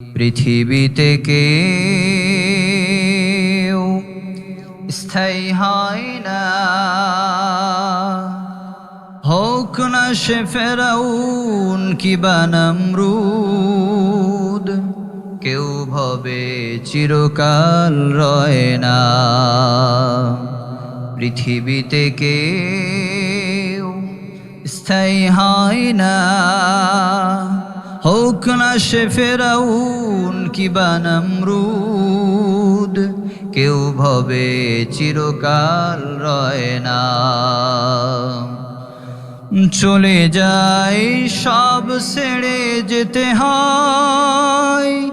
পৃথিবীতে কেউ স্থায়ী হয় না। হোক না সে ফেরাউন কিবা নমরুদ, কেউ ভবে চিরকাল রয় না। পৃথিবীতে কেউ স্থায়ী হয় না। হোক না সে ফেরাউন কিবা নমরুদ? কেউ ভবে, চিরকাল রয় না। চলে যায় সব ছেড়ে যেতে হয়।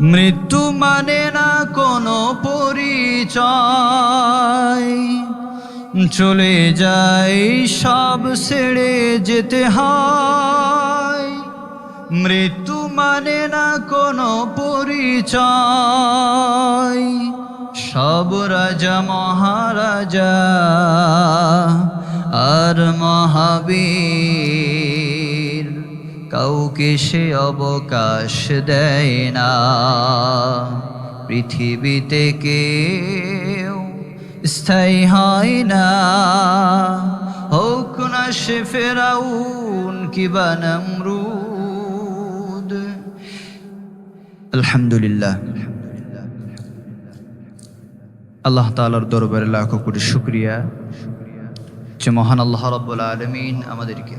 মৃত্যু মানে না কোনো পরিচয়। চলে যায় সব ছেড়ে যেতে হয়। মৃত্যু মানে না কোনো পরিচয়। সব রাজা, মহারাজা আর মহাবীর, কাউকে সে অবকাশ দেয় না। পৃথিবীতে কেউ স্থায়ী হয় না। হোক না সে ফেরাউন কিবা নমরুদ আলহামদুলিল্লাহ। আল্লাহ তালার দরবারে লাখো কোটি শুক্রিয়া। যে মহান আল্লাহ রব্বুল আলমিন আমাদেরকে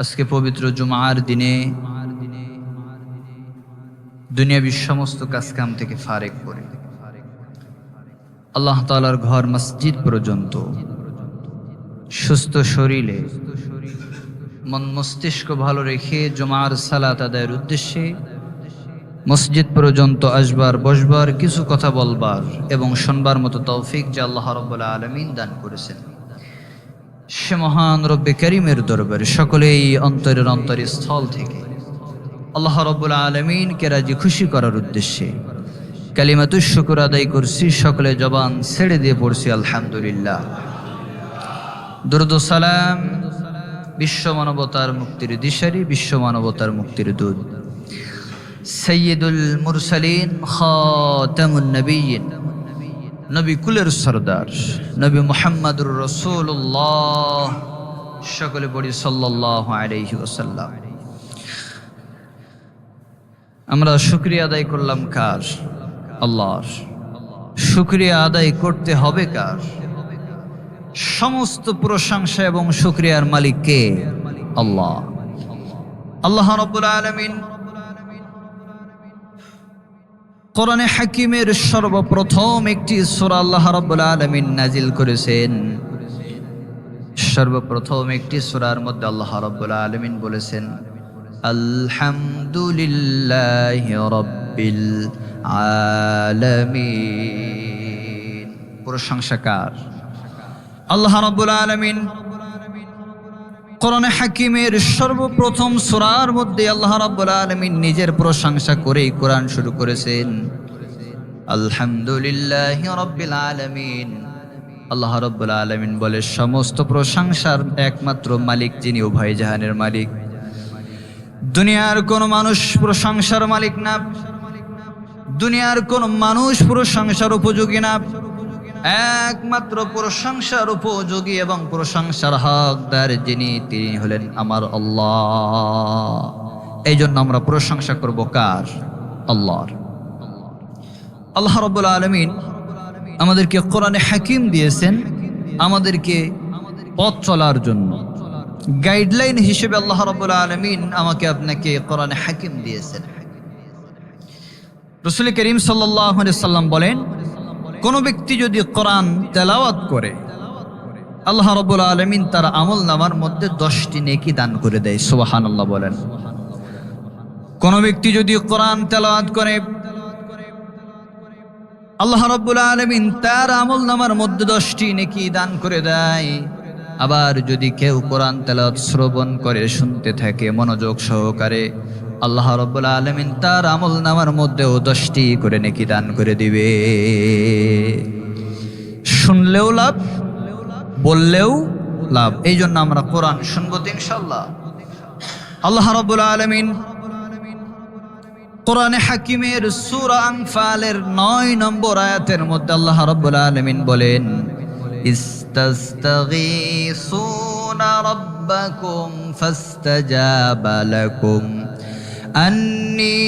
আজকে পবিত্র জুমার দিনে দুনিয়াবির সমস্ত কাজকাম থেকে ফারেক করে। আল্লাহ তালার ঘর মসজিদ পর্যন্ত সুস্থ শরীরে মন মস্তিষ্ক ভালো রেখে জুমার সালাত আদায়ের উদ্দেশ্যে মসজিদ পর্যন্ত আসবার, বসবার, কিছু কথা বলবার এবং শোনবার মতো তৌফিক যে আল্লাহ রব্বুল্লা আলমিন দান করেছেন। সে মহান রব্বে করিমের দরবারে, সকলেই অন্তরের অন্তরের স্থল থেকে আল্লাহ রব্বুল্লা আলমিনকে রাজি খুশি করার উদ্দেশ্যে কালিমাতুর শুকুর আদায় করছি সকলে জবান ছেড়ে দিয়ে পড়ছি, আলহামদুলিল্লাহ। দুরুদ সালাম বিশ্ব মানবতার মুক্তির দিশারি বিশ্ব মানবতার মুক্তির দুধ সৈয়দুল মুরসালিন খাতামুন নবীন, নবী কুলের সরদার, নবী মোহাম্মদুর রসুল্লাহ সকলে বড়ি সাল্লাহ আলাইহি ওসাল্লাম আমরা শুক্রিয়া আদায় করলাম কার? আল্লাহর। শুক্রিয়া আদায় করতে হবে কার? সমস্ত প্রশংসা এবং শুক্রিয়ার মালিক কে? আল্লাহ। আল্লাহ রব্বুল আলমিন কোরআনে হাকিমের সর্বপ্রথম একটি সূরা আল্লাহ রাব্বুল আলামিন নাজিল করেছেন। সর্বপ্রথম একটি সূরার মধ্যে আল্লাহ রাব্বুল আলামিন বলেছেন, আলহামদুলিল্লাহি রাব্বিল আলামিন। প্রশংসা কার? আল্লাহ রাব্বুল আলামিন কোরআনে হাকিমের সর্বপ্রথম সূরার মধ্যে আল্লাহ রাব্বুল আলামিন নিজের প্রশংসা করেই কোরআন শুরু করেছেন। আলহামদুলিল্লাহি রাব্বিল আলামিন। আল্লাহ রাব্বুল আলামিন বলে, সমস্ত প্রশংসার একমাত্র মালিক যিনি উভয় জাহানের মালিক। দুনিয়ার কোন মানুষ প্রশংসার মালিক না। দুনিয়ার কোন মানুষ প্রশংসার উপযোগী না। একমাত্র প্রশংসার উপযোগী এবং প্রশংসার হকদার যিনি, তিনি হলেন আমার আল্লাহ। এই জন্য আমরা প্রশংসা করব কার? আল্লাহর। আল্লাহ রব্বুল আলমিন আমাদেরকে কোরআনে হাকিম দিয়েছেন আমাদেরকে পথ চলার জন্য। গাইডলাইন হিসেবে আল্লাহ রব্বুল আলমিন আমাকে আপনাকে কোরআনে হাকিম দিয়েছেন। রসুল করিম সাল্লাহ সাল্লাম বলেন কোন ব্যক্তি যদি কোরআন তেলাওয়াত করে, আল্লাহ রবুল আলমিন তার আমল নামার মধ্যে দশটি নেকি দান করে দেয় সুবাহান আল্লাহ বলেন। কোন ব্যক্তি যদি কোরআন তেলাওয়াত করে, আল্লাহ রব্বুল আলমিন তার আমল নামার মধ্যে দশটি নেকি দান করে দেয়। আবার যদি কেউ কোরআন তেলাওয়াত শ্রবণ করে, শুনতে থাকে, মনোযোগ সহকারে আল্লাহ রব্বুল আলমিন তার আমল নামার মধ্যেও দশটি করে নেকি দান করে দিবে। শুনলেও লাভ, বললেও লাভ। এই জন্য আমরা কোরআন শুনব ইনশাল্লাহ আল্লাহ রব্বুল আলমিন কোরআনে হাকিমের সূরা আনফালের নয় নম্বর আয়াতের মধ্যে আল্লাহ রাব্বুল আলামিন বলেন, ইস্তাস্তাগীসুনা রাব্বাকুম ফাস্তাজাবা লাকুম। আন্নী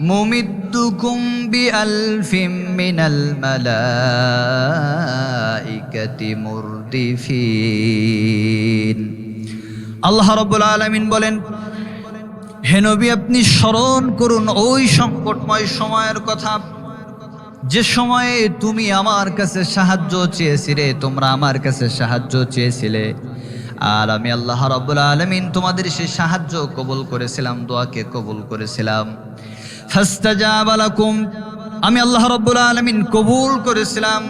মুমিদ্দুকুম বিআলফিম মিনাল মালাইকাতি মুরদিফিন। আল্লাহ রাব্বুল আলামিন বলেন, হে নবী, আপনি স্মরণ করুন ওই সংকটময় সময়ের কথা। যে সময়ে তুমি আমার কাছে সাহায্য চেয়েছিলে, তোমরা আমার কাছে সাহায্য চেয়েছিলে। আর আমি আল্লাহ রাব্বুল আলামিন তোমাদের সেই সাহায্য কবুল করেছিলাম, দোয়াকে কবুল করেছিলাম। আমি আল্লাহ রাব্বুল আলামিন কবুল করেছিলাম।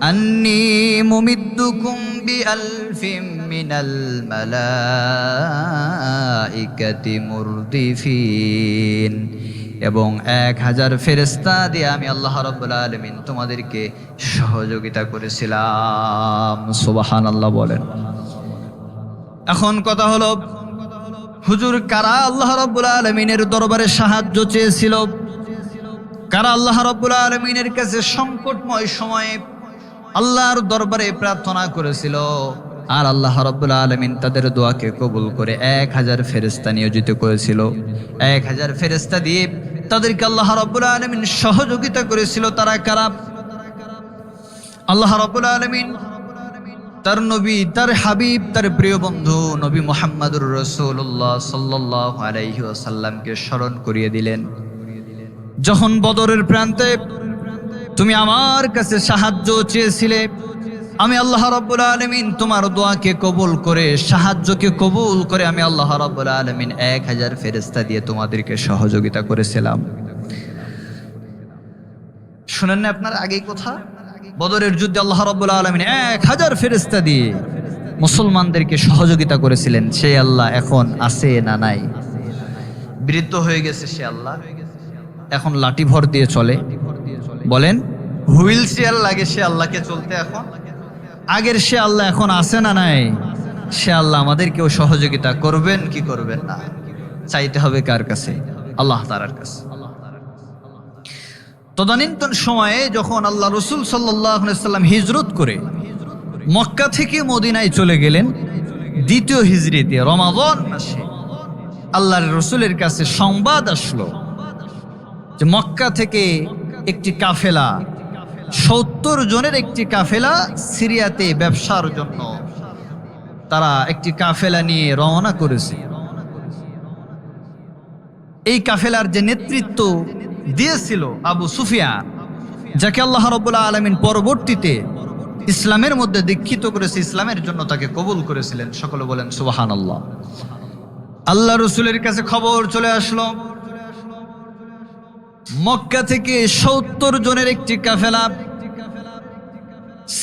আন্নি মুমিদ্দুকুম বিআলফিম মিনাল মালাইকাতি মুরদিফিন। এবং এক হাজার ফেরেস্তা দিয়ে আমি আল্লাহ রাব্বুল আলামিন তোমাদেরকে সহযোগিতা করেছিলাম। সুবাহান আল্লাহ বলেন। এখন কথা হলো, হুজুর কারা আল্লাহ রাব্বুল আলমিনের দরবারে সাহায্য চেয়েছিল? কারা আল্লাহ রাব্বুল আলমিনের কাছে সংকটময় সময়ে আল্লাহর দরবারে প্রার্থনা করেছিল? আর আল্লাহ রাব্বুল আলমিন তাদের দোয়াকে কবুল করে এক হাজার ফেরেস্তা নিয়োজিত করেছিল। এক হাজার ফেরেস্তা দিয়ে তাদেরকে আল্লাহ রাব্বুল আলমিন সহযোগিতা করেছিল। তারা কারা? আল্লাহ রাব্বুল আলমিন তার নবী, তার হাবিব, তার প্রিয় বন্ধু নবী মোহাম্মদুর রসুল্লাহ সাল্লাহ আলাইহি আসাল্লামকে স্মরণ করিয়ে দিলেন। যখন বদরের প্রান্তে তুমি আমার কাছে সাহায্য চেয়েছিলে, আমি আল্লাহ রাব্বুল আলমিন তোমার দোয়াকে কবুল করে, সাহায্যকে কবুল করে আমি আল্লাহ রাব্বুল আলমিন এক হাজার ফেরেস্তা দিয়ে তোমাদেরকে সহযোগিতা করেছিলাম। শুনেন না আপনার আগেই কথা? বদরের যুদ্ধে আল্লাহ রাব্বুল আলমিন এক হাজার ফেরেস্তা দিয়ে মুসলমানদেরকে সহযোগিতা করেছিলেন, সে আল্লাহ এখন আছে না নাই? বৃদ্ধ হয়ে গেছে সে আল্লাহ। এখন লাঠি ভর দিয়ে চলে। বলেন, হুইল চেয়ার লাগে সে আল্লাহকে চলতে এখন? আগের সে আল্লাহ এখন আছে না নাই? সে আল্লাহ আমাদেরকেও সহযোগিতা করবেন কি করবেন না? চাইতে হবে কার কাছে? আল্লাহ তালার কাছে। তদানীন্তন সময়ে যখন আল্লাহ রসুল সাল্লাম হিজরত করে মক্কা থেকে মদিনায় চলে গেলেন, দ্বিতীয় হিজরিতে, রমাদন মাসে, আল্লাহর রসুলের কাছে সংবাদ আসলো যে মক্কা থেকে একটি কাফেলা, সত্তর জনের একটি কাফেলা সিরিয়াতে ব্যবসার জন্য তারা একটি কাফেলা নিয়ে রওনা করেছে। এই কাফেলার যে নেতৃত্ব দিয়েছিল আবু সুফিয়ান, যাকে আল্লাহ রবুল্লাহ আলমিন পরবর্তীতে ইসলামের মধ্যে দীক্ষিত করেছে, ইসলামের জন্য তাকে কবুল করেছিলেন। সকলে বলেন সুবাহান আল্লাহ আল্লাহ রসুলের কাছে খবর চলে আসলো। মক্কা থেকে সত্তর জনের একটি কাফেলা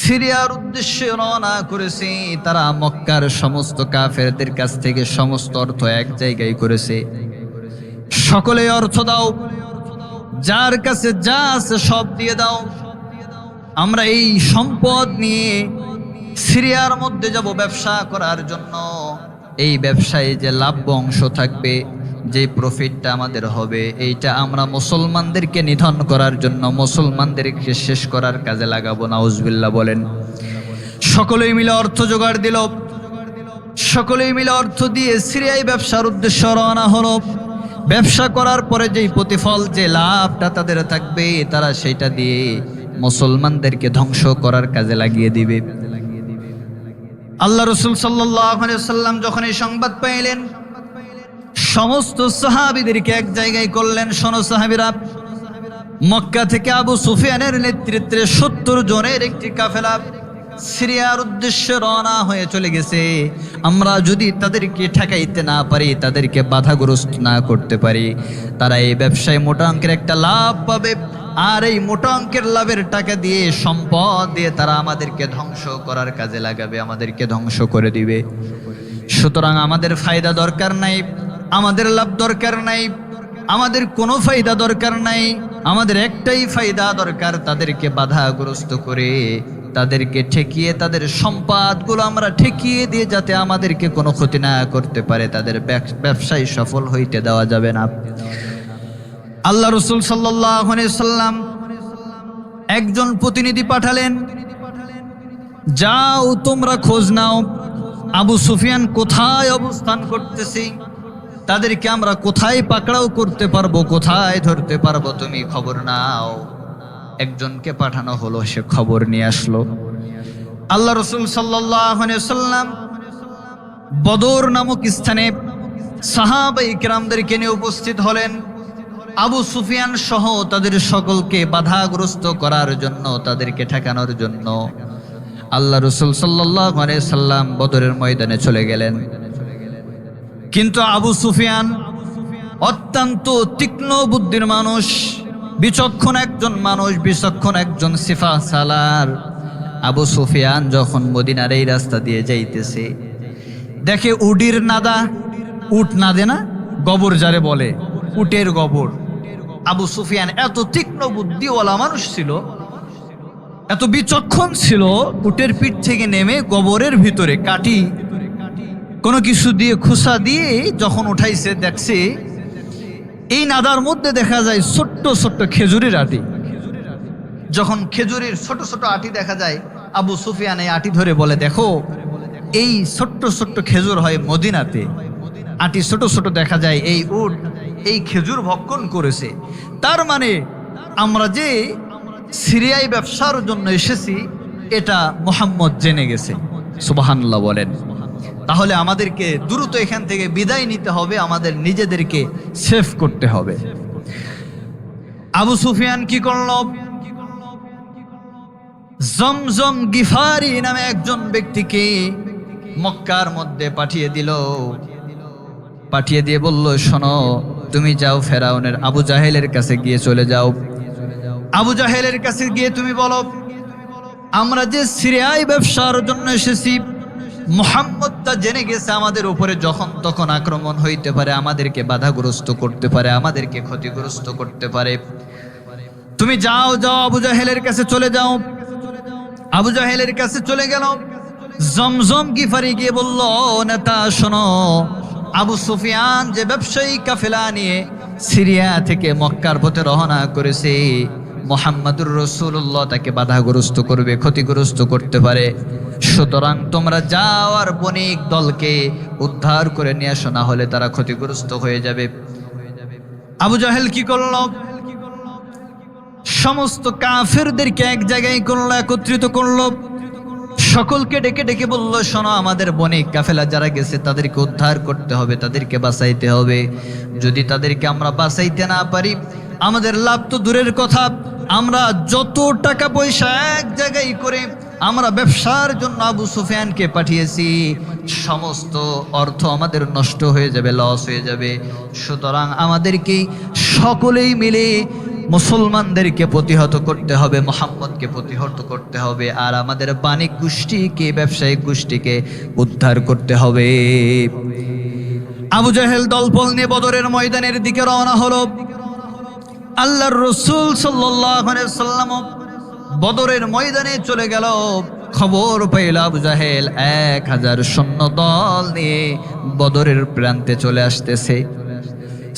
সিরিয়ার উদ্দেশ্যে রওনা করেছে। তারা মক্কার সমস্ত কাফেরদের কাছ থেকে সমস্ত অর্থ এক জায়গায় করেছে। সকলে অর্থ দাও। যার কাছে যা আছে সব দিয়ে দাও। আমরা এই সম্পদ নিয়ে সিরিয়ার মধ্যে যাব ব্যবসা করার জন্য। এই ব্যবসায় যে লাভ অংশ থাকবে, যে প্রফিটটা আমাদের হবে, এইটা আমরা মুসলমানদেরকে নিধন করার জন্য মুসলমানদেরকে শেষ করার কাজে লাগাবো নাউজবিল্লা বলেন। সকলেই মিলে অর্থ জোগাড় দিল। সকলেই মিলে অর্থ দিয়ে সিরিয়ায় ব্যবসার উদ্দেশ্য রওনা হলো। ব্যবসা করার পরে যেই প্রতিফল, যে লাভটা তাদের থাকবে, তারা সেটা দিয়ে মুসলমানদেরকে ধ্বংস করার কাজে লাগিয়ে দিবে। আল্লাহ রসুল সাল্লাম যখন এই সংবাদ পাইলেন, সমস্ত সাহাবিদেরকে এক জায়গায় করলেন। শোনো সাহাবিরা, মক্কা থেকে আবু সুফিয়ানের নেতৃত্বে সত্তর জনের একটি কাফেলা। সিরিয়ার উদ্দেশ্যে রওনা হয়ে চলে গেছে। আমরা যদি তাদেরকে ঠেকাইতে না পারি, তাদেরকে বাধাগ্রস্ত না করতে পারি। তারা এই ব্যবসায় মোটা অঙ্কের একটা লাভ পাবে আর এই মোটা অঙ্কের লাভের টাকা দিয়ে সম্পদ দিয়ে তারা আমাদেরকে ধ্বংস করার কাজে লাগাবে, আমাদেরকে ধ্বংস করে দিবে। সুতরাং আমাদের ফায়দা দরকার নাই, আমাদের লাভ দরকার নাই, আমাদের কোনো ফায়দা দরকার নাই, আমাদের একটাই ফায়দা দরকার তাদেরকে বাধাগ্রস্ত করে। তাদেরকে ঠেকিয়ে, তাদের সম্পদগুলো আমরা ঠেকিয়ে দিয়ে যাতে আমাদেরকে কোনো ক্ষতি না করতে পারে, তাদের ব্যবসায় সফল হইতে দেওয়া যাবে না। আল্লাহ রসুল সাল্লাম একজন প্রতিনিধি পাঠালেন, যাও তোমরা খোঁজ নাও, আবু সুফিয়ান কোথায় অবস্থান করতেছি? তাদেরকে আমরা কোথায় পাকড়াও করতে পারব, কোথায় ধরতে পারব, তুমি খবর নাও। একজনকে পাঠানো হলো, সে খবর নিয়ে আসলো। আল্লাহ রসুল সাল্লাম বদর নামক স্থানে সাহাবা ইকরামদেরকে নিয়ে উপস্থিত হলেন। আবু সুফিয়ান সহ তাদের সকলকে বাধাগ্রস্ত করার জন্য, তাদেরকে ঠেকানোর জন্য। আল্লাহ রসুল সাল্লাম বদরের ময়দানে চলে গেলেন। কিন্তু আবু সুফিয়ান অত্যন্ত তীক্ষ্ণ বুদ্ধির মানুষ বিচক্ষণ একজন মানুষ, বিচক্ষণ একজন সিফা সালার। আবু সুফিয়ান যখন মদিনার এই রাস্তা দিয়ে যাইতেছে, দেখে উডির নাদা, উট নাদে না, গবর যারে বলে, উটের গবর। আবু সুফিয়ান এত তীক্ষ্ণ বুদ্ধিওয়ালা মানুষ ছিল, এত বিচক্ষণ ছিল, উটের পিঠ থেকে নেমে গবরের ভিতরে কাটি, কোনো কিছু দিয়ে, খুসা দিয়ে যখন উঠাইছে, দেখছে এই নাদার মধ্যে দেখা যায় ছোট্ট ছোট্ট খেজুরের আটি। যখন খেজুরের ছোট ছোট আটি দেখা যায়, আবু সুফিয়ান এই আটি ধরে বলে, দেখো, এই ছোট্ট ছোট্ট খেজুর হয় মদিনাতে। আটি ছোট ছোট দেখা যায়, এই উট, এই খেজুর ভক্ষণ করেছে। তার মানে আমরা যে সিরিয়ায় ব্যবসার জন্য এসেছি, এটা মোহাম্মদ জেনে গেছে। সুবাহান্লাহ বলেন। তাহলে আমাদেরকে দ্রুত এখান থেকে বিদায় নিতে হবে, আমাদের নিজেদেরকে সেভ করতে হবে। আবু সুফিয়ান কি করল? জমজম গিফারি নামে একজন ব্যক্তিকে মক্কার মধ্যে পাঠিয়ে দিল। পাঠিয়ে দিয়ে বলল, শোনো, তুমি যাও ফেরাউনের আবু জাহেলের কাছে গিয়ে চলে যাও। আবু জাহেলের কাছে গিয়ে তুমি বলো, আমরা যে সিরিয়ায় ব্যবসার জন্য এসেছি মোহাম্মদ তা জেনে গেছে আমাদের উপরে যখন তখন আক্রমণ হইতে পারে, আমাদেরকে বাধাগ্রস্ত করতে পারে, আমাদেরকে ক্ষতিগ্রস্ত করতে পারে। তুমি যাও যাও, আবু জাহেলের কাছে চলে যাও। আবু জাহেলের কাছে চলে গেল। জমজম গিফারি গিয়ে বলল নেতা, শোনো, আবু সুফিয়ান যে ব্যবসায়ী কাফেলা নিয়ে সিরিয়া থেকে মক্কার পথে রওনা করেছে মোহাম্মদুর রসুল্লাহ তাকে বাধাগ্রস্ত করবে, ক্ষতিগ্রস্ত করতে পারে। সুতরাং তোমরা যাও আর বণিক দলকে উদ্ধার করে নিয়ে আসো, না হলে তারা ক্ষতিগ্রস্ত হয়ে যাবে। আবু জাহেল কি করল? সমস্ত কাফেরদেরকে এক জায়গায় করল, একত্রিত করল। সকলকে ডেকে ডেকে বলল, শোনো, আমাদের বণিক কাফেলা যারা গেছে, তাদেরকে উদ্ধার করতে হবে, তাদেরকে বাঁচাইতে হবে। যদি তাদেরকে আমরা বাঁচাইতে না পারি, আমাদের লাভ তো দূরের কথা। আমরা যত টাকা পয়সা এক জায়গায় করে আমরা ব্যবসার জন্য আবু সুফিয়ানকে পাঠিয়েছি, সমস্ত অর্থ আমাদের নষ্ট হয়ে যাবে লস হয়ে যাবে। সুতরাং আমাদেরকে সকলেই মিলে মুসলমানদেরকে প্রতিহত করতে হবে, মোহাম্মদকে প্রতিহত করতে হবে, আর আমাদের বাণিক গোষ্ঠীকে, ব্যবসায়িক গোষ্ঠীকে উদ্ধার করতে হবে। আবু জাহেল দলপল নিয়ে বদরের ময়দানের দিকে রওনা হলো। আল্লাহর রসুল সাল্লাম বদরের ময়দানে চলে গেল। খবর পাইল আবু জাহেল, এক হাজার সৈন্য দল নিয়ে বদরের প্রান্তে চলে আসতেছে।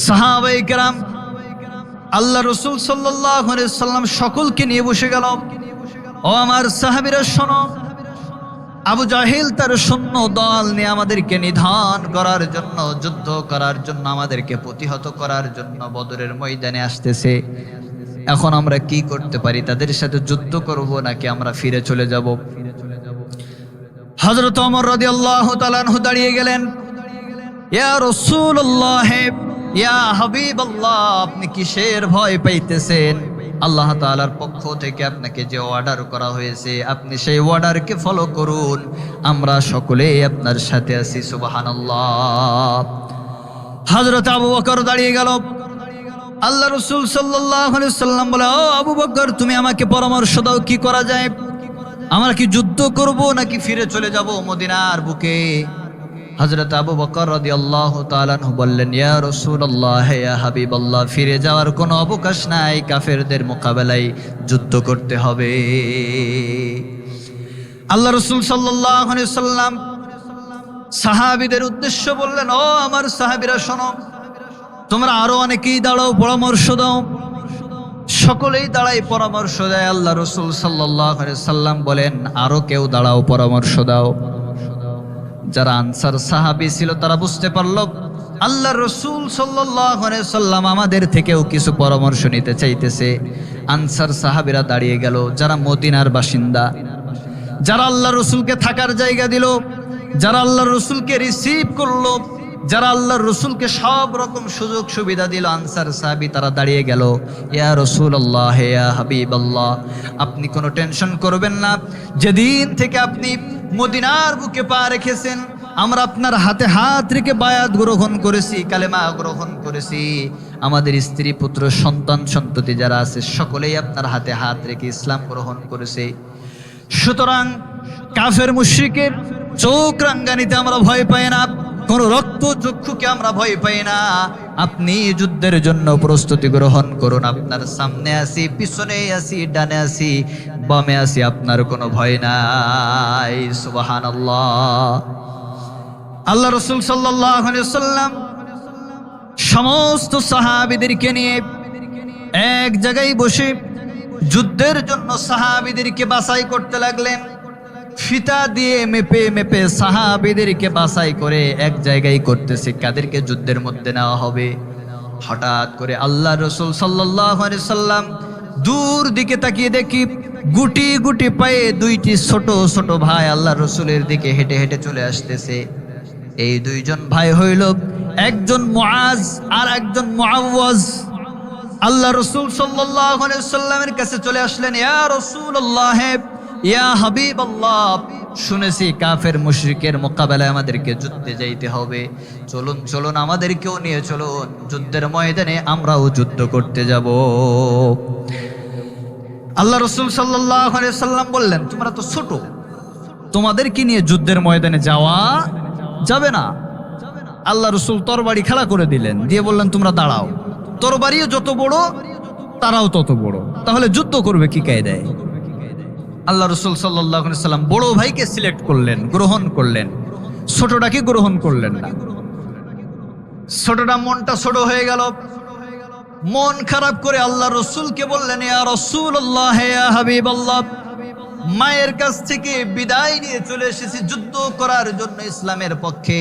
সাহাবাই কেরাম আল্লাহ রসুল সাল্লাম সকলকে নিয়ে বসে গেল। ও আমার সাহাবিরা শোনো আবু জাহিল তার শূন্য দল নিয়ে আমাদেরকে নিধান করার জন্য, যুদ্ধ করার জন্য, আমাদেরকে প্রতিহত করার জন্য বদরের ময়দানে আসতেছে। এখন আমরা কি করতে পারি? তাদের সাথে যুদ্ধ করব নাকি আমরা ফিরে চলে যাব? হজরত অমর রদি আল্লাহ তালানহু দাঁড়িয়ে গেলেন। ইয়া রসুল্লাহ ইয়া হাবিব আল্লাহ আপনি কিসের ভয় পাইতেছেন? আল্লাহ তাআলার পক্ষ থেকে আপনাকে যে অর্ডার করা হয়েছে, আপনি সেই অর্ডারকে ফলো করুন। আমরা সকলেই আপনার সাথে আছি, সুবহানাল্লাহ। হযরত আবু বকর দাঁড়িয়ে গেল। আল্লাহ রসুল সাল্লাম বলে, ও আবু বকর, তুমি আমাকে পরামর্শ দাও, কি করা যায়? আমরা কি যুদ্ধ করব নাকি ফিরে চলে যাব মদিনার বুকে? হজরত আবু বকর রদি আল্লাহ তালানহু বললেন, ইয়া রসুল্লাহ ইয়া হাবিব আল্লাহ ফিরে যাওয়ার কোনো অবকাশ নাই, কাফেরদের মোকাবেলায় যুদ্ধ করতে হবে। আল্লাহ রসুল সাল্লাহ সাল্লাম সাহাবিদের উদ্দেশ্য বললেন, ও আমার সাহাবিরা, শোনো, তোমরা আরও অনেকেই দাঁড়াও, পরামর্শ দাও। সকলেই দাঁড়াই পরামর্শ দেয়। আল্লাহ রসুল সাল্লাহ সাল্লাম বলেন, আরও কেউ দাঁড়াও, পরামর্শ দাও। যারা আনসার সাহাবি ছিল, তারা বুঝতে পারল আল্লাহ রসুল সাল্লাম আমাদের থেকেও কিছু পরামর্শ নিতে চাইতেছে। আনসার সাহাবিরা দাঁড়িয়ে গেল, যারা মদিনার বাসিন্দা। যারা আল্লাহ রসুলকে থাকার জায়গা দিল, যারা আল্লাহ রসুলকে রিসিভ করল যারা আল্লাহ রসুলকে সব রকম সুযোগ সুবিধা দিল, আনসার সাহাবি তারা দাঁড়িয়ে গেল। ইয়া রসুল আল্লাহ ইয়া হাবিব আল্লাহ আপনি কোনো টেনশন করবেন না। যেদিন থেকে আপনি মদিনার বুকে পা রেখেছেন, আমরা আপনার হাতে হাত রেখে বায়াত গ্রহণ করেছি, কালেমা গ্রহণ করেছি। আমাদের স্ত্রী, পুত্র, সন্তান, সন্ততি যারা আছে, সকলেই আপনার হাতে হাত রেখে ইসলাম গ্রহণ করেছে। সুতরাং কাফের মুশ্রিকের চোখ রাঙ্গানিতে আমরা ভয় পাই না। কোন রক্ত চক্ষুকে আমরা ভয় পাই না। আপনি যুদ্ধের জন্য প্রস্তুতি গ্রহণ করুন। আপনার সামনে আসি পিছনে আসি ডানে আসি বামে আসি আপনার কোনো ভয় নাই। সুবাহান আল্লাহ আল্লাহ রসুল সাল্লাম সমস্ত সাহাবিদেরকে নিয়ে এক জায়গায় বসে যুদ্ধের জন্য সাহাবিদেরকে বাছাই করতে লাগলেন। ফিতা দিয়ে মেপে মেপে সাহাবিদেরকে বাছাই করে এক জায়গায় করতেছে। কাদেরকে যুদ্ধের মধ্যে নেওয়া হবে? হঠাৎ করে আল্লাহ রসুল সাল্লাম দূর দিকে তাকিয়ে দেখি গুটি গুটি পায়ে দুইটি ছোট ছোট ভাই আল্লাহ রসুলের দিকে হেঁটে হেঁটে চলে আসতেছে। এই দুইজন ভাই হইল একজন মুআজ আর একজন মুআওয়াজ। আল্লাহ রসুল সাল্লামের কাছে চলে আসলেন, ইয়া রসুল আল্লাহ ইয়া হাবিব আল্লাহ শুনেছি কাফের মুশরিকের মোকাবেলায় আমাদেরকে যুদ্ধে যাইতে হবে। চলুন চলুন, আমাদেরকেও নিয়ে চলুন। যুদ্ধের ময়দানে আমরাও যুদ্ধ করতে যাব। আল্লাহ রসুল সাল্লাহ সাল্লাম বললেন, তোমরা তো ছোট, তোমাদেরকে নিয়ে যুদ্ধের ময়দানে যাওয়া যাবে না। আল্লাহ রসুল তরবারি খেলা করে দিলেন, দিয়ে বললেন, তোমরা দাঁড়াও। তরবারিও যত বড়, তারাও তত বড়। তাহলে যুদ্ধ করবে কি কায়দায়? আল্লাহ রসুল সাল্লাহ সাল্লাম বড় ভাইকে সিলেক্ট করলেন, গ্রহণ করলেন। ছোটটাকে গ্রহণ করলেন না। ছোটটা মনটা ছোট হয়ে গেল। মন খারাপ করে আল্লাহ রসুলকে বললেন রসুল আল্লাহ হাবিব মায়ের কাছ থেকে বিদায় নিয়ে চলে এসেছি যুদ্ধ করার জন্য ইসলামের পক্ষে।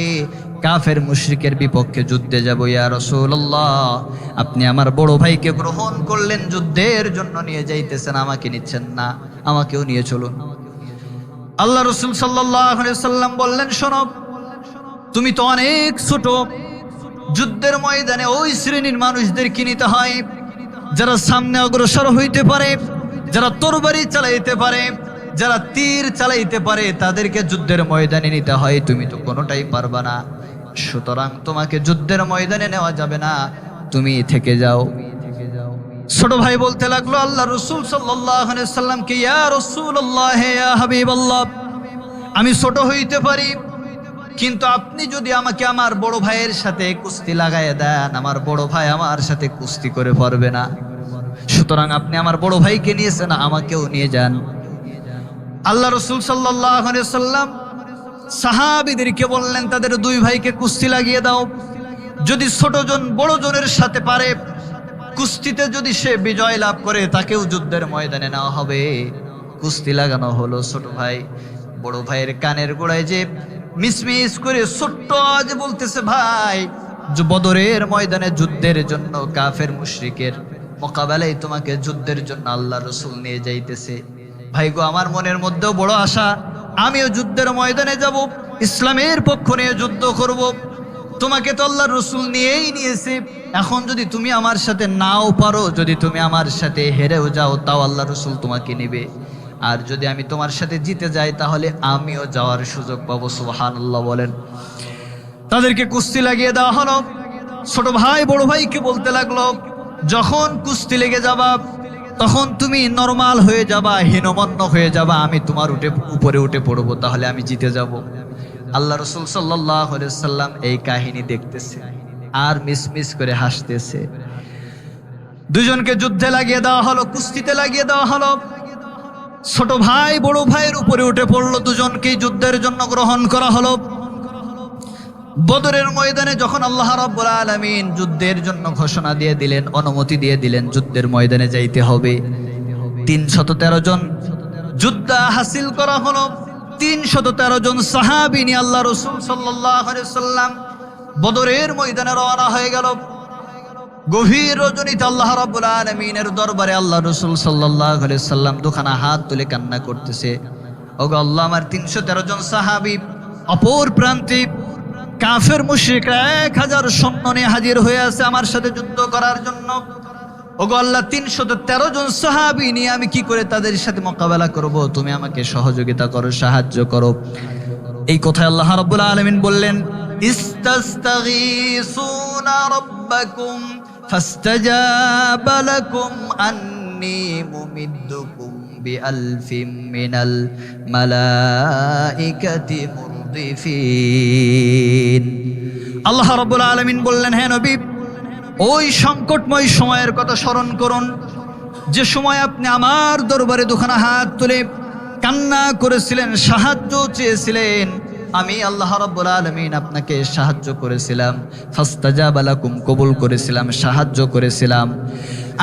কাফের মুশরিকের বিপক্ষে যুদ্ধে যাব, ইয়া রসুল্লাহ আপনি আমার বড় ভাইকে গ্রহণ করলেন, যুদ্ধের জন্য নিয়ে যাইতেছেন, আমাকে নিচ্ছেন না, আমাকেও নিয়ে চলুন। আল্লাহ রসুল সাল্লাম বললেন শোনব তুমি তো অনেক ছোট। যুদ্ধের ময়দানে ওই শ্রেণির মানুষদেরকে নিতে হয়, যারা সামনে অগ্রসর হইতে পারে, যারা তরবারি চালাইতে পারে, যারা তীর চালাইতে পারে, তাদেরকে যুদ্ধের ময়দানে নিতে হয়। তুমি তো কোনোটাই পারবা না। সুতরাং তোমাকে যুদ্ধের ময়দানে নেওয়া যাবে না। তুমি থেকে যাও। ছোট ভাই বলতে লাগল, আল্লাহ রসুল সাল্লামকে রসুল আমি ছোট হইতে পারি, কিন্তু আপনি যদি আমাকে আমার বড় ভাইয়ের সাথে কুস্তি লাগাইয়া দেন, আমার বড় ভাই আমার সাথে কুস্তি করে পারবে না। সুতরাং আপনি আমার বড় ভাইকে নিয়েছেন আমাকেও নিয়ে যান। আল্লাহ রসুল সাল্লাহ সাল্লাম সাহাবিদেরকে বললেন, তাদের দুই ভাইকে কুস্তি লাগিয়ে দাও। যদি ছোট জন বড় জনের সাথে পারে, কুস্তিতে যদি সে বিজয় লাভ করে, তাকেও যুদ্ধের ময়দানে নেওয়া হবে। কুস্তি লাগানো হলো ছোট ভাই। বড় ভাইয়ের কানের গোড়ায় যে মিসমিস করে ছোট্ট আজ বলতেছে, ভাই বদরের ময়দানে যুদ্ধের জন্য কাফের মুশরিকের মোকাবেলায় তোমাকে যুদ্ধের জন্য আল্লাহ রসুল নিয়ে যাইতেছে। ভাই গো, আমার মনের মধ্যেও বড় আশা। আমিও যুদ্ধের ময়দানে যাব, ইসলামের পক্ষ নিয়ে যুদ্ধ করব। তোমাকে তো আল্লাহ রসুল নিয়েই নিয়েছে। এখন যদি তুমি আমার সাথে নাও পারো, যদি তুমি আমার সাথে হেরেও যাও, তাও আল্লাহ রসুল তোমাকে নেবে। আর যদি আমি তোমার সাথে জিতে যাই, তাহলে আমিও যাওয়ার সুযোগ পাবো সুবাহান আল্লাহ বলেন। তাদেরকে কুস্তি লাগিয়ে দেওয়া হলো। ছোট ভাই, বড় ভাইকে বলতে লাগল, যখন কুস্তি লেগে যাবা তখন তুমি নর্মাল হয়ে যাবা, হীনমন্য হয়ে যাবা, আমি তোমার উঠে, উপরে উঠে পড়ব, তাহলে আমি জিতে যাব। আল্লাহ রসুল সাল্লাম এই কাহিনী দেখতেছে, আর মিস মিস করে হাসতেছে। দুজনকে যুদ্ধে লাগিয়ে দেওয়া হলো, কুস্তিতে লাগিয়ে দেওয়া হলো। ছোট ভাই, বড় ভাইয়ের উপরে উঠে পড়ল, দুজনকেই যুদ্ধের জন্য গ্রহণ করা হলো। বদরের ময়দানে যখন আল্লাহ রাব্বুল আলামিন যুদ্ধের জন্য ঘোষণা দিয়ে দিলেন, অনুমতি দিয়ে দিলেন, যুদ্ধের ময়দানে যাইতে হবে। তিনশত তেরো জন যুদ্ধ হাসিল করা হলো। তিনশত তেরো জন সাহাবি নিয়ে আল্লাহ রসুল সাল্লাম বদরের ময়দানে রওনা হয়ে গেল। গভীর রজনীতে আল্লাহ রাব্বুল আলামিনের দরবারে আল্লাহ রসুল সাল্লাম দুখানা হাত তুলে কান্না করতেছে। ওগো আল্লাহ, আমার তিনশো তেরো জন সাহাবি অপর প্রান্তে কাফের মুশরিকরা এক হাজার সৈন্য নিয়ে হাজির হয়ে আছে আমার সাথে যুদ্ধ করার জন্য। ওগো আল্লাহ, তিনশত তেরো জন সাহাবি নিয়ে আমি কি করে তাদের সাথে মোকাবেলা করব? তুমি আমাকে সহযোগিতা করো, সাহায্য করো। এই কথায় আল্লাহ রাব্বুল আলামিন বললেন, ইস্তাস্তাগীসুনা রাব্বাকুম ফাস্তাজাব লাকুম আন্নী মুমিদ্দুকুম বিআলফিম মিনাল মালাইকাতি মুরদিফিন আল্লাহ রাব্বুল আলামিন বললেন, হে নবী, ওই সংকটময় সময়ের কথা স্মরণ করুন। যে সময় আপনি আমার দরবারে দুখানা হাত তুলে কান্না করেছিলেন, সাহায্য চেয়েছিলেন, আমি আল্লাহ রাব্বুল আলামিন আপনাকে সাহায্য করেছিলাম। ফাস্তাজাব লাকুম কবুল করেছিলাম, সাহায্য করেছিলাম।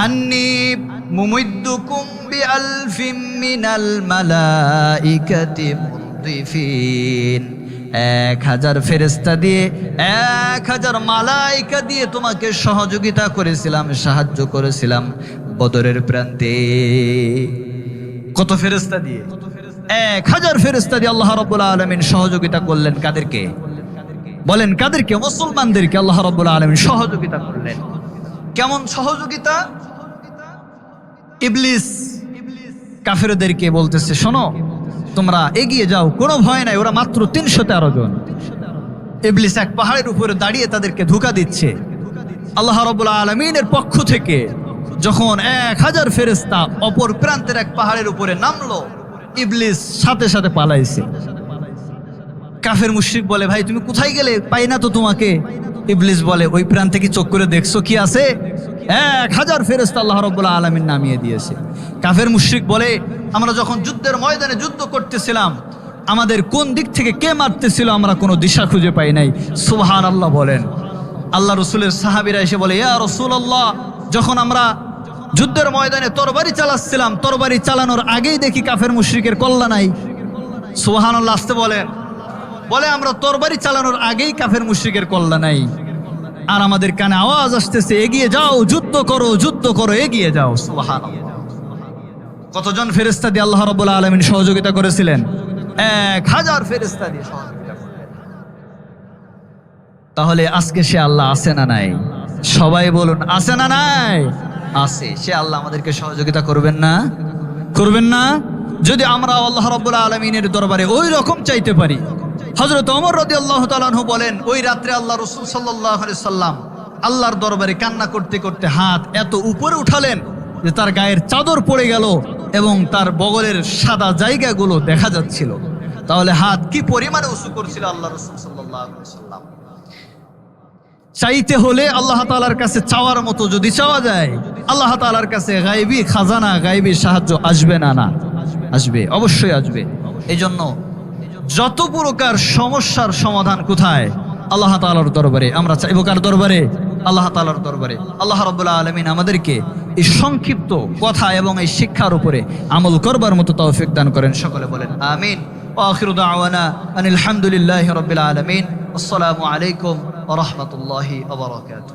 আন্নি মুমিদ্দুকুম বিআলফিম মিনাল মালাইকাতি মুরদিফিন এক হাজার ফেরেস্তা দিয়ে এক হাজার মালাইকা দিয়ে তোমাকে সহযোগিতা করেছিলাম সাহায্য করেছিলাম বদরের প্রান্তে। কত ফেরেস্তা দিয়ে? এক হাজার ফেরেস্তা দিয়ে আল্লাহ রব্বুল আলমিন সহযোগিতা করলেন কাদেরকে? বলেন কাদেরকে? মুসলমানদেরকে আল্লাহ রব্বুল আলমিন সহযোগিতা করলেন। কেমন সহযোগিতা? ইবলিস। কাফেরদেরকে বলতেছে শোনো তোমরা এগিয়ে যাও। কোনো ভয় নাই, ওরা মাত্র তিনশো তেরো জন। ইবলিস এক পাহাড়ের উপরে দাঁড়িয়ে তাদেরকে ধোকা দিচ্ছে। আল্লাহ রবুল্লা আলমিনের পক্ষ থেকে যখন এক হাজার ফেরেস্তা অপর প্রান্তের এক পাহাড়ের উপরে নামলো, ইবলিস সাথে সাথে পালাইছে। কাফের মুশরিক বলে, ভাই, তুমি কোথায় গেলে? পাই না তো তোমাকে। ইবলিস বলে, ওই প্রান্তে কি চোখ করে দেখছ কি আছে? এক হাজার ফেরেস্তা আল্লাহ রব্বুল্লাহ আলমিন নামিয়ে দিয়েছে। কাফের মুশরিক বলে, আমরা যখন যুদ্ধের ময়দানে যুদ্ধ করতেছিলাম, আমাদের কোন দিক থেকে কে মারতেছিল আমরা কোনো দিশা খুঁজে পাই নাই। সুবহান আল্লাহ বলেন। আল্লাহ রসুলের সাহাবিরা এসে বলে, ইয়া রসুল আল্লাহ যখন আমরা যুদ্ধের ময়দানে তরবারি চালাচ্ছিলাম, তরবারি চালানোর আগেই দেখি কাফের মুশরিকের কল্লা নাই। সুবহান আল্লাহ আসতে বলেন বলে, আমরা তরবারি চালানোর আগেই কাফের মুশরিকের কল্লা নাই। আর আমাদের কানে আওয়াজ আসতেছে, এগিয়ে যাও, যুদ্ধ করো যুদ্ধ করো, এগিয়ে যাও কতজন ফেরেস্তা দিয়ে আল্লাহ রবুল্লা আলমিন সহযোগিতা করেছিলেন? এক হাজার ফেরেস্তা দিয়ে তাহলে আজকে সে আল্লাহ আছে না নাই? সবাই বলুন, আছে না নাই? আছে। সে আল্লাহ আমাদেরকে সহযোগিতা করবেন না? করবেন না? যদি আমরা আল্লাহ রব্বুল্লাহ আলমিনের দরবারে ওই রকম চাইতে পারি হজরত অমর রদি আল্লাহ তালাহু বলেন, ওই রাত্রে আল্লাহ রসুল সাল্লাহ সাল্লাম আল্লাহর দরবারে কান্না করতে করতে হাত এত উপরে উঠালেন যে তার গায়ের চাদর পড়ে গেল এবং তার বগলের সাদা জায়গাগুলো দেখা যাচ্ছিল। তাহলে হাত কি পরিমাণে উঁচু করছিল আল্লাহ রসুল সাল্লাম? চাইতে হলে আল্লাহ তালার কাছে চাওয়ার মতো যদি চাওয়া যায়, আল্লাহ তালার কাছে গাইবি খাজানা গাইবি সাহায্য আসবে না না। আসবে, অবশ্যই আসবে। এই জন্য যত প্রকার সমস্যার সমাধান কোথায় আল্লাহ তালার দরবারে আমরা চাইব কার দরবারে আল্লাহ তালার দরবারে আল্লাহ রবুল্লাহ আলমিন আমাদেরকে এই সংক্ষিপ্ত কথা এবং এই শিক্ষার উপরে আমল করবার মতো তৌফিক দান করেন সকলে বলেন আমিন وآخر دعوانا أن الحمد لله رب العالمين والسلام عليكم ورحمة الله وبركاته